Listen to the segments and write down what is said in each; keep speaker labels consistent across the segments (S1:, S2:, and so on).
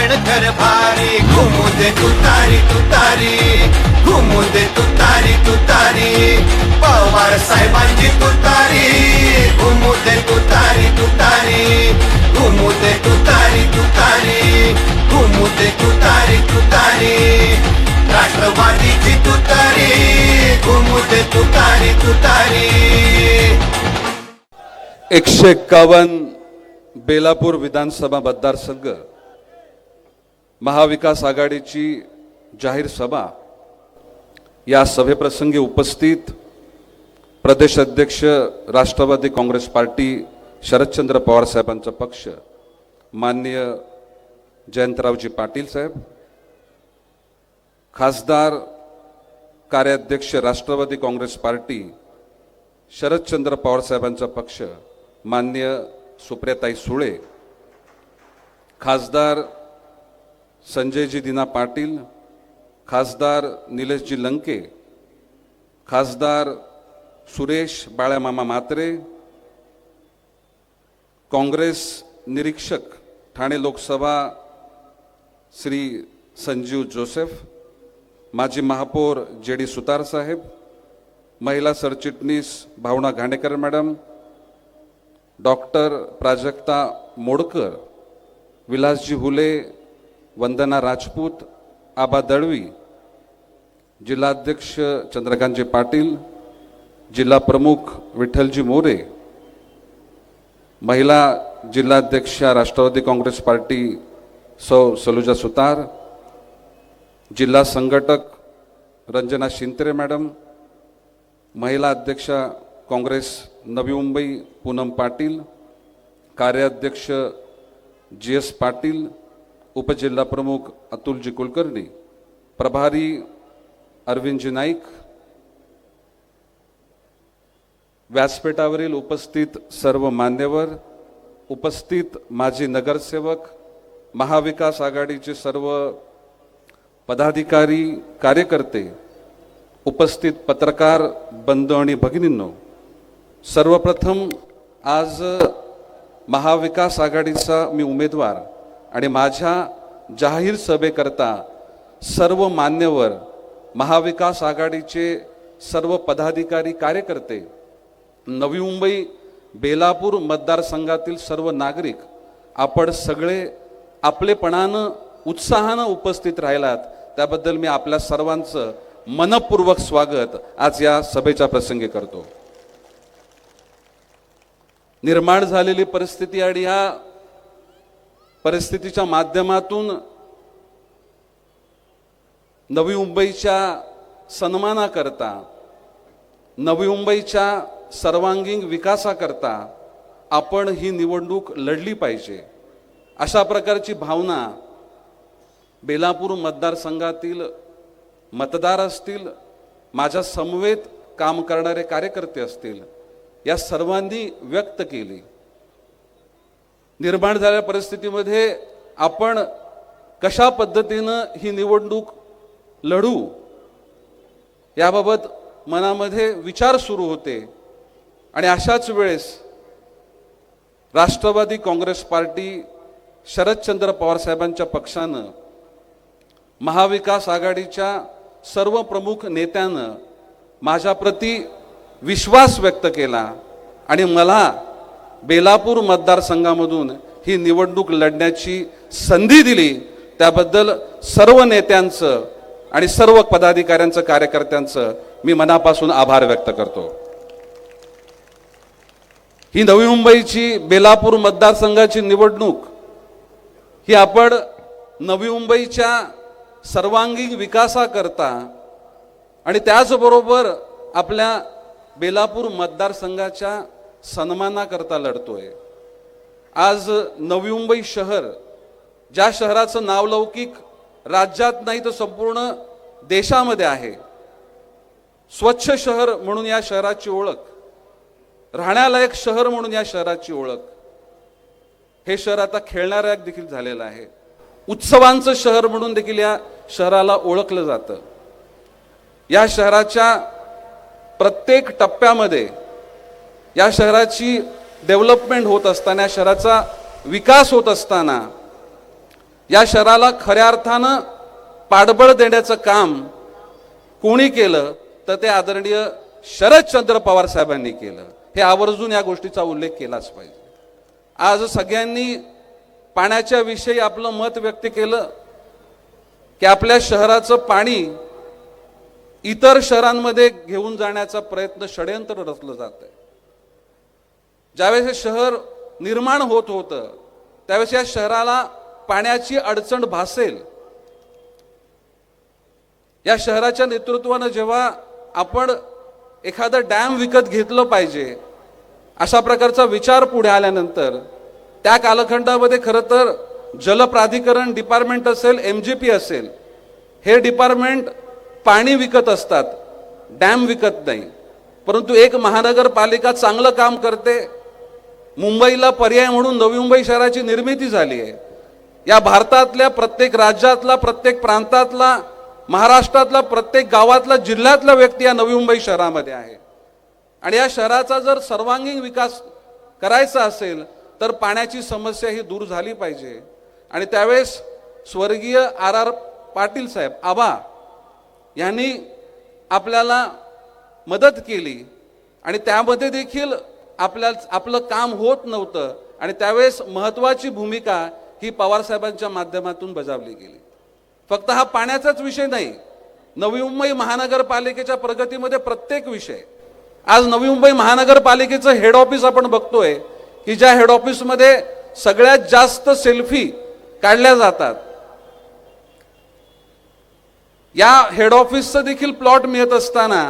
S1: योद्धा कणखर भारी घुमू दे तुतारी तुतारी. घुमू दे तुतारी तुतारी. पवार साहेबांची तुतारी. घुमू दे तुतारी तुतारी. घुमू दे तुतारी तुतारी. घुमू दे तुतारी तुतारी. राष्ट्रवादीची तुतारी. घुमू दे तुतारी तुतारी.
S2: एकशे एक्कावन्न बेलापूर विधानसभा मतदारसंघ महाविकास आघाडीची जाहीर सभा या सभेप्रसंगी उपस्थित प्रदेश अध्यक्ष राष्ट्रवादी काँग्रेस पार्टी शरदचंद्र पवार साहेबांचा पक्ष माननीय जयंतरावजी पाटील साहेब खासदार कार्याध्यक्ष राष्ट्रवादी काँग्रेस पार्टी शरदचंद्र पवार साहेबांचा पक्ष माननीय सुप्रियाताई सुळे खासदार संजयजी दिना पाटील खासदार निलेशजी लंके खासदार सुरेश बाळ्यामामा मात्रे काँग्रेस निरीक्षक ठाणे लोकसभा श्री संजीव जोसेफ माजी महापौर जे डी सुतार साहेब महिला सरचिटणीस भावना घाणेकर मॅडम डॉक्टर प्राजक्ता मोडकर विलासजी हुले वंदना राजपूत आबा दळवी जिल्हाध्यक्ष चंद्रकांतजी पाटील जिल्हा प्रमुख विठ्ठलजी मोरे महिला जिल्हाध्यक्षा राष्ट्रवादी काँग्रेस पार्टी सौ सलुजा सुतार जिल्हा संघटक रंजना शिंत्रे मॅडम महिला अध्यक्षा काँग्रेस नवी मुंबई पूनम पाटील कार्याध्यक्ष जी एस पाटील उपजिल्हा प्रमुख अतुलजी कुलकर्णी प्रभारी अरविंदजी नाईक व्यासपीठावरील उपस्थित सर्व मान्यवर उपस्थित माजी नगरसेवक महाविकास आघाडीचे सर्व पदाधिकारी कार्यकर्ते उपस्थित पत्रकार बंधू आणि भगिनींनो सर्वप्रथम आज महाविकास आघाडीचा मी उमेदवार आणि माझ्या जाहीर सभेकरता सर्व मान्यवर महाविकास आघाडीचे सर्व पदाधिकारी कार्यकर्ते नवी मुंबई बेलापूर मतदारसंघातील सर्व नागरिक आपण सगळे आपलेपणानं उत्साहानं उपस्थित राहिलात. त्याबद्दल मी आपल्या सर्वांचं मनपूर्वक स्वागत आज या सभेच्या प्रसंगी करतो. निर्माण झालेली परिस्थिती आणि ह्या परिस्थितीच्या माध्यमातून नवी मुंबईच्या सन्मानाकरता नवी मुंबईच्या सर्वांगीण विकासाकरता आपण ही निवडणूक लढली पाहिजे. अशा प्रकारची भावना बेलापूर मतदारसंघातील मतदार असतील माझ्या समवेत काम करणारे कार्यकर्ते असतील या सर्वांनी व्यक्त केली. निर्माण झालेल्या परिस्थितीमध्ये आपण कशा पद्धतीनं ही निवडणूक लढू याबाबत मनामध्ये विचार सुरू होते. आणि अशाच वेळेस राष्ट्रवादी काँग्रेस पार्टी शरदचंद्र पवार साहेबांच्या पक्षानं महाविकास आघाडीच्या सर्व प्रमुख नेत्यानं माझ्याप्रती विश्वास व्यक्त केला आणि मला बेलापूर मतदारसंघामधून ही निवडणूक लढण्याची संधी दिली. त्याबद्दल सर्व नेत्यांचं आणि सर्व पदाधिकाऱ्यांचं कार्यकर्त्यांचं मी मनापासून आभार व्यक्त करतो. ही नवी मुंबईची बेलापूर मतदारसंघाची निवडणूक ही आपण नवी मुंबईच्या सर्वांगीण विकासाकरता आणि त्याचबरोबर आपल्या बेलापूर मतदारसंघाच्या सन्मानाकरता लढतोय. आज नवी मुंबई शहर ज्या शहराचं नावलौकिक राज्यात नाही तर संपूर्ण देशामध्ये आहे स्वच्छ शहर म्हणून या शहराची ओळख राहण्यालायक शहर म्हणून या शहराची ओळख हे शहर आता खेळणाऱ्या देखील झालेलं आहे. उत्सवांचं शहर म्हणून देखील या शहराला ओळखलं जातं. या शहराच्या प्रत्येक टप्प्यामध्ये या शहराची डेव्हलपमेंट होत असताना या शहराचा विकास होत असताना या शहराला खऱ्या अर्थानं पाठबळ देण्याचं काम कोणी केलं तर ते आदरणीय शरदचंद्र पवार साहेबांनी केलं. हे आवर्जून या गोष्टीचा उल्लेख केलाच पाहिजे. आज सगळ्यांनी पाण्याच्या विषयी आपलं मत व्यक्त केलं की आपल्या शहराचं पाणी इतर शहरांमध्ये घेऊन जाण्याचा प्रयत्न षडयंत्र रचलं जात आहे ज्यावेळेस हे शहर निर्माण होत होतं त्यावेळेस या शहराला पाण्याची अडचण भासेल. या शहराच्या नेतृत्वानं जेव्हा आपण एखादं डॅम विकत घेतलं पाहिजे अशा प्रकारचा विचार पुढे आल्यानंतर त्या कालखंडामध्ये खरं तर जलप्राधिकरण डिपार्टमेंट असेल एम जी पी असेल हे डिपार्टमेंट पाणी विकत असतात डॅम विकत नाही. परंतु एक महानगरपालिका चांगलं काम करते मुंबईला पर्याय म्हणून नवी मुंबई शहराची निर्मिती झाली आहे. या भारतातल्या प्रत्येक राज्यातला प्रत्येक प्रांतातला महाराष्ट्रातला प्रत्येक गावातला जिल्ह्यातला व्यक्ती या नवी मुंबई शहरामध्ये आहे. आणि या शहराचा जर सर्वांगीण विकास करायचा असेल तर पाण्याची समस्या ही दूर झाली पाहिजे. आणि त्यावेळेस स्वर्गीय आर आर पाटील साहेब आबा यांनी आपल्याला मदत केली. आणि त्यामध्ये देखील आपल्या आपलं काम होत नव्हतं आणि त्यावेळेस महत्वाची भूमिका ही पवारसाहेबांच्या माध्यमातून बजावली गेली. फक्त हा पाण्याचाच विषय नाही नवी मुंबई महानगरपालिकेच्या प्रगतीमध्ये प्रत्येक विषय. आज नवी मुंबई महानगरपालिकेचं हेड ऑफिस आपण बघतोय की ज्या हेड ऑफिसमध्ये सगळ्यात जास्त सेल्फी काढल्या जातात. या हेड ऑफिसचं देखील प्लॉट मिळत असताना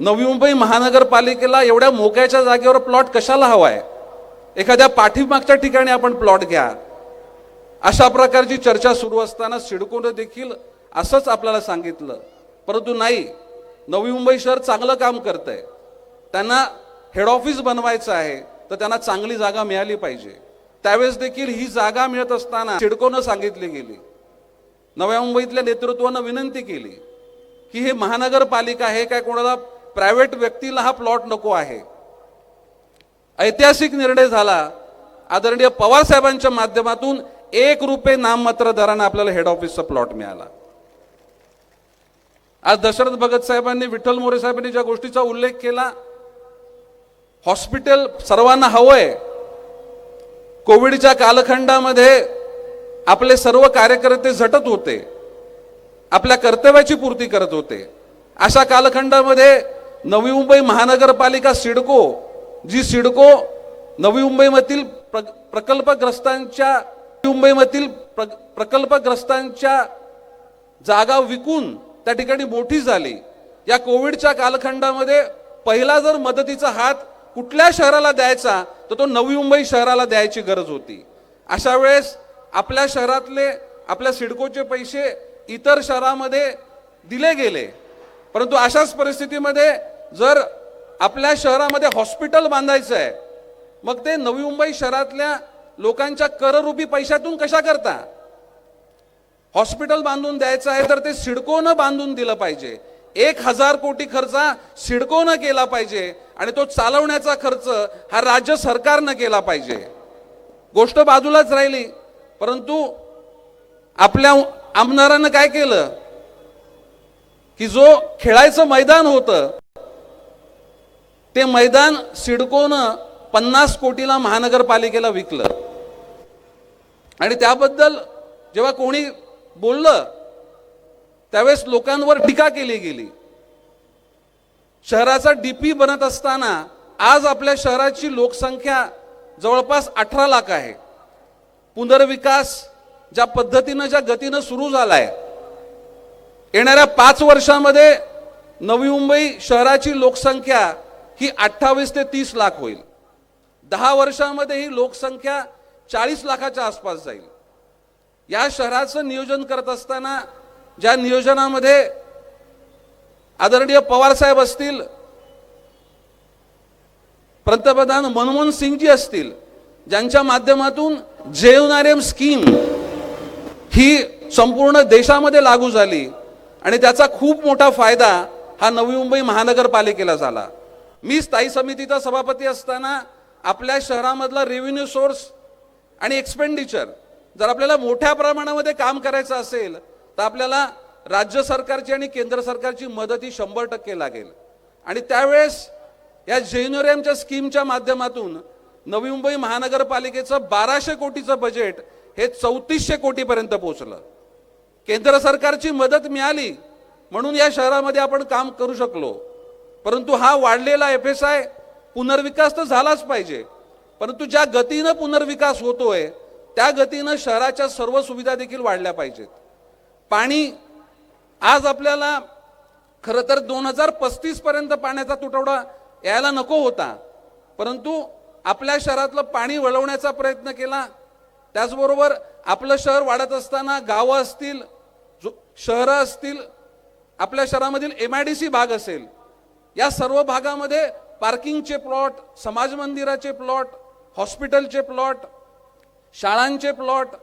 S2: नवी मुंबई महानगरपालिकेला एवढ्या मोक्याच्या जागेवर प्लॉट कशाला हवा आहे एखाद्या पाठीमागच्या ठिकाणी आपण प्लॉट घ्या. अशा प्रकारची चर्चा सुरू असताना सिडकोनं देखील असंच आपल्याला सांगितलं. परंतु नाही नवी मुंबई शहर चांगलं काम करत आहे त्यांना हेड ऑफिस बनवायचं आहे तर त्यांना चांगली जागा मिळाली पाहिजे. त्यावेळेस देखील ही जागा मिळत असताना सिडकोनं सांगितली गेली. नव्या मुंबईतल्या नेतृत्वानं विनंती केली की हे महानगरपालिका आहे काय कोणाला प्रायव्हेट व्यक्तीला हा प्लॉट नको आहे. ऐतिहासिक निर्णय झाला. आदरणीय पवार साहेबांच्या माध्यमातून एक रुपये नाममात्र दरानं आपल्याला हेड ऑफिसचा प्लॉट मिळाला. आज दशरथ भगत साहेबांनी विठ्ठल मोरे साहेबांनी ज्या गोष्टीचा उल्लेख केला हॉस्पिटल सर्वांना हवंय. कोविडच्या कालखंडामध्ये आपले सर्व कार्यकर्ते झटत होते. आपल्या कर्तव्याची पूर्ती करत होते. अशा कालखंडामध्ये नवी मुंबई महानगरपालिका सिडको जी सिडको नवी मुंबईमधील प्र प्रकल्पग्रस्तांच्या मुंबईमधील प्र प्रकल्पग्रस्तांच्या जागा विकून त्या ठिकाणी मोठी झाली. या कोविडच्या कालखंडामध्ये पहिला जर मदतीचा हात कुठल्या शहराला द्यायचा तर तो नवी मुंबई शहराला द्यायची गरज होती. अशा वेळेस आपल्या शहरातले आपल्या सिडकोचे पैसे इतर शहरामध्ये दिले गेले. परंतु अशाच परिस्थितीमध्ये जर आपल्या शहरामध्ये हॉस्पिटल बांधायचं आहे मग ते नवी मुंबई शहरातल्या लोकांच्या कररूपी पैशातून कशा करता? हॉस्पिटल बांधून द्यायचं आहे तर ते सिडकोनं बांधून दिलं पाहिजे. एक हजार कोटी खर्च सिडकोनं केला पाहिजे आणि तो चालवण्याचा खर्च हा राज्य सरकारनं केला पाहिजे. गोष्ट बाजूलाच राहिली परंतु आपल्या आमदारानं काय केलं? की जो खेळायचं मैदान होतं ते मैदान सिडकोनं पन्नास कोटीला महानगरपालिकेला विकलं. आणि त्याबद्दल जेव्हा कोणी बोललं त्यावेळेस लोकांवर टीका केली गेली. शहराचा डीपी बनत असताना आज आपल्या शहराची लोकसंख्या जवळपास अठरा लाख आहे. पुनर्विकास ज्या पद्धतीनं ज्या गतीनं सुरू झालाय येणाऱ्या पाच वर्षामध्ये नवी मुंबई शहराची लोकसंख्या ही अठ्ठावीस ते तीस लाख होईल. दहा वर्षामध्ये ही लोकसंख्या चाळीस लाखाच्या आसपास जाईल. या शहराचं नियोजन करत असताना ज्या नियोजनामध्ये आदरणीय पवार साहेब असतील पंतप्रधान मनमोहन सिंगजी असतील ज्यांच्या माध्यमातून जेवनारेम स्कीम ही संपूर्ण देशामध्ये लागू झाली आणि त्याचा खूप मोठा फायदा हा नवी मुंबई महानगरपालिकेला झाला. मी स्थायी समितीचा सभापती असताना आपल्या शहरामधला रेव्हेन्यू सोर्स आणि एक्सपेंडिचर जर आपल्याला मोठ्या प्रमाणामध्ये काम करायचं असेल तर आपल्याला राज्य सरकारची आणि केंद्र सरकारची मदत ही शंभर टक्के लागेल. आणि त्यावेळेस या जेनोरेमच्या स्कीमच्या माध्यमातून नवी मुंबई महानगरपालिकेचं बाराशे कोटीचं बजेट हे चौतीसशे कोटीपर्यंत पोहोचलं. केंद्र सरकारची मदत मिळाली म्हणून या शहरामध्ये आपण काम करू शकलो. परंतु हा वाढलेला एफ एस आय पुनर्विकास तर झालाच पाहिजे. परंतु ज्या गतीनं पुनर्विकास होतोय त्या गतीनं शहराच्या सर्व सुविधा देखील वाढल्या पाहिजेत. पाणी आज आपल्याला खरं तर दोन हजार पस्तीस पर्यंत पाण्याचा तुटवडा यायला नको होता. परंतु आपल्या शहरातलं पाणी वळवण्याचा प्रयत्न केला. त्याचबरोबर आपलं शहर वाढत असताना गावं असतील जो- शहरं असतील आपल्या शहरामधील एम आय डी सी भाग असेल या सर्व भागामध्ये पार्किंगचे प्लॉट समाज मंदिराचे प्लॉट हॉस्पिटलचे प्लॉट शाळांचे प्लॉट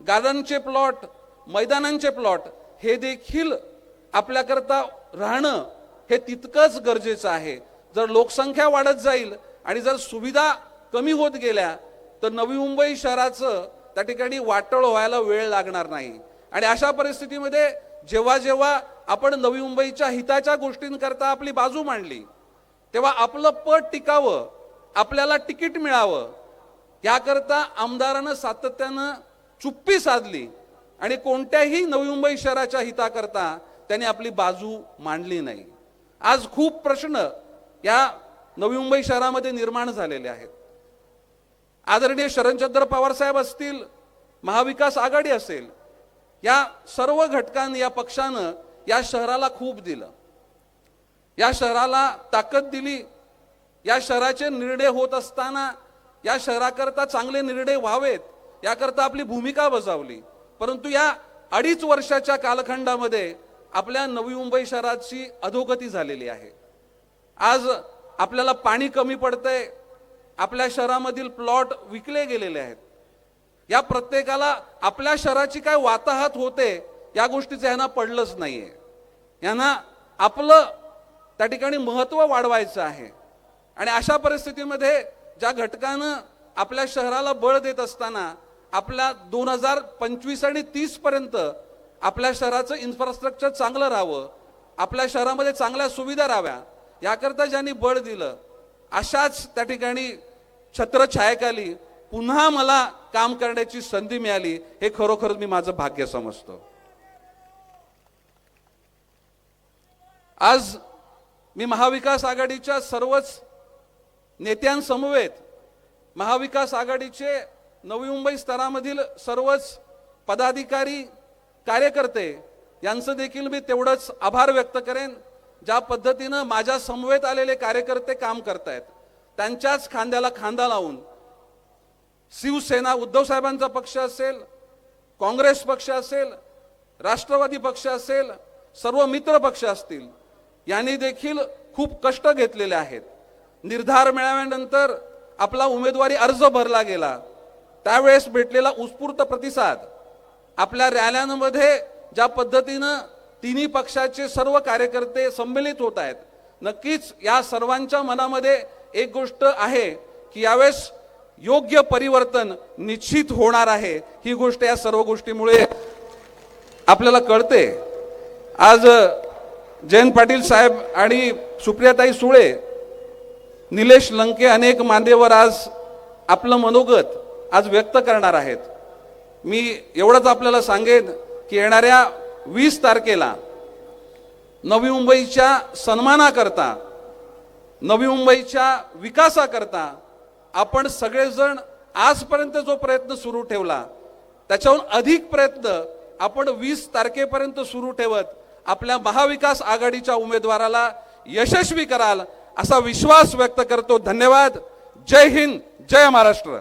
S2: गार्डनचे प्लॉट मैदानांचे प्लॉट हे देखील आपल्याकरता राहणं हे तितकंच गरजेचं आहे. जर लोकसंख्या वाढत जाईल आणि जर सुविधा कमी होत गेल्या तर नवी मुंबई शहराचं त्या ठिकाणी वाटळ व्हायला वेळ लागणार नाही. आणि अशा परिस्थितीमध्ये जेव्हा जेव्हा आपण नवी मुंबईच्या हिताच्या गोष्टींकरता आपली बाजू मांडली तेव्हा आपलं पद टिकावं आपल्याला तिकीट मिळावं याकरता आमदारानं सातत्यानं चुप्पी साधली आणि कोणत्याही नवी मुंबई शहराच्या हिताकरता त्यांनी आपली बाजू मांडली नाही. आज खूप प्रश्न या नवी मुंबई शहरामध्ये निर्माण झालेले आहेत. आदरणीय शरणचंद्र पवार साहेब असतील महाविकास आघाडी असेल या सर्व घटकांनी या पक्षानं या शहराला खूप दिलं. या शहराला ताकद दिली. या शहराचे निर्णय होत असताना या शहराकरता चांगले निर्णय व्हावेत याकरता आपली भूमिका बजावली. परंतु या अडीच वर्षाच्या कालखंडामध्ये आपल्या नवी मुंबई शहराची अधोगती झालेली आहे. आज आपल्याला पाणी कमी पडतंय आपल्या शहरामधील प्लॉट विकले गेलेले आहेत. या प्रत्येकाला आपल्या शहराची काय वाताहत होते या गोष्टीचं ह्यांना पडलंच नाही आहे ह्यांना आपलं त्या ठिकाणी महत्त्व वाढवायचं आहे. आणि अशा परिस्थितीमध्ये ज्या घटकानं आपल्या शहराला बळ देत असताना आपल्या दोन हजार पंचवीस आणि तीसपर्यंत आपल्या शहराचं इन्फ्रास्ट्रक्चर चांगलं राहावं आपल्या शहरामध्ये चांगल्या सुविधा राहाव्या याकरता ज्यांनी बळ दिलं अशाच त्या ठिकाणी छत्रछायेखाली पुन्हा मला काम करण्याची संधी मिळाली हे खरोखर मी माझं भाग्य समजतो. आज मी महाविकास आघाडीच्या सर्वच नेत्यांसमवेत महाविकास आघाडीचे नवी मुंबई स्तरामधील सर्वच पदाधिकारी कार्यकर्ते यांचं देखील मी तेवढंच आभार व्यक्त करेन ज्या पद्धतीनं माझ्या समवेत आलेले कार्यकर्ते काम करतायत. त्यांच्याच खांद्याला खांदा लावून शिवसेना उद्धव साहेबांचा पक्ष असेल काँग्रेस पक्ष असेल राष्ट्रवादी पक्ष असेल सर्व मित्र पक्ष असतील यांनी देखील खूप कष्ट घेतलेले आहेत. निर्धार मिळाल्यानंतर आपला उमेदवारी अर्ज भरला गेला. त्यावेळेस भेटलेला उत्स्फूर्त प्रतिसाद. आपल्या रॅल्यांमध्ये ज्या पद्धतीनं तिन्ही पक्षाचे सर्व कार्यकर्ते संमिलित होत आहेत नक्कीच या सर्वांच्या मनामध्ये एक गोष्ट आहे की यावेळेस योग्य परिवर्तन निश्चित होणार आहे. ही गोष्ट या सर्व गोष्टीमुळे आपल्याला कळते. आज जयंत पाटील साहेब आणि सुप्रियाताई सुळे निलेश लंके अनेक मान्यवर आज आपलं मनोगत आज व्यक्त करणार आहेत. मी एवढंच आपल्याला सांगेन की येणाऱ्या वीस तारखेला नवी मुंबईच्या सन्मानाकरता नवी मुंबईच्या विकासाकरता आपण सगळेजण आजपर्यंत जो प्रयत्न सुरू ठेवला त्याच्याहून अधिक प्रयत्न आपण वीस तारखेपर्यंत सुरू ठेवत आपल्या महाविकास आघाडीच्या उमेदवाराला यशस्वी कराल असा विश्वास व्यक्त करतो. धन्यवाद. जय हिंद. जय महाराष्ट्र.